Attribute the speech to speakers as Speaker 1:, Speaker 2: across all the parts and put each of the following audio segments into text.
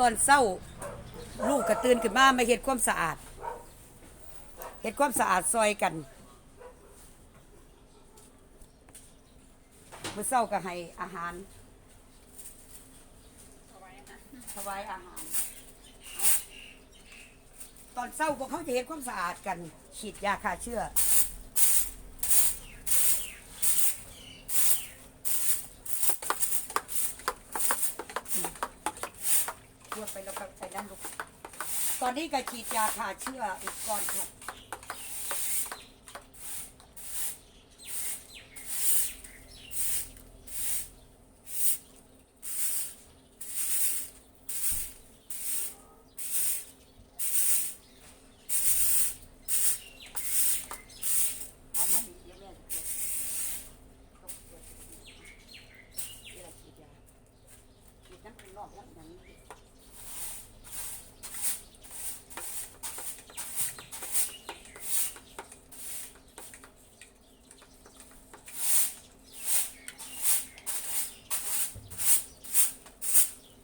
Speaker 1: ตอนเศร้าลูกก็ตื่นขึ้นมามาเฮ็ดความสะอาดเฮ็ดความสะอาดซอยกันเมื่อเศร้าก็ให้อาหารถวายอาหาร ตอนเศร้าพวกเขาจะเฮ็ดความสะอาดกันฉีดยาฆ่าเชื้อ วจไปแล้วก็ไปด้านลูกตอนนี้ก็ฉีดยาฆ่าเชื้ออีกก่อนค่ะเอามาดิเดี๋ยวแม่จะตรวจต้องตรวจเวลาฉีดยาฉีดน้ำเป็นรอบแล้วอย่างนี้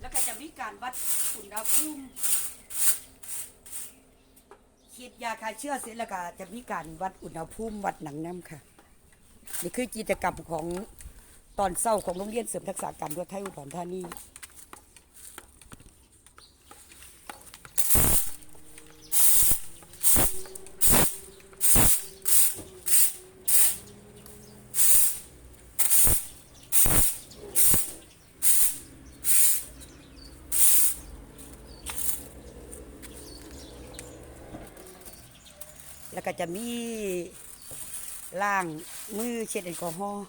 Speaker 1: แล้ว การวัดอุณหภูมิฉีดยาคายเชื้อเสร็จแล้วก็จะมีการวัดอุณหภูมิวัดหนังน้ำค่ะ นี่คือกิจกรรมของตอนเศร้าของโรงเรียนเสริมทักษะการรวไทยอุดรธานี แล้วก็จะมีล่างมือเช็ดแอลกอฮอล์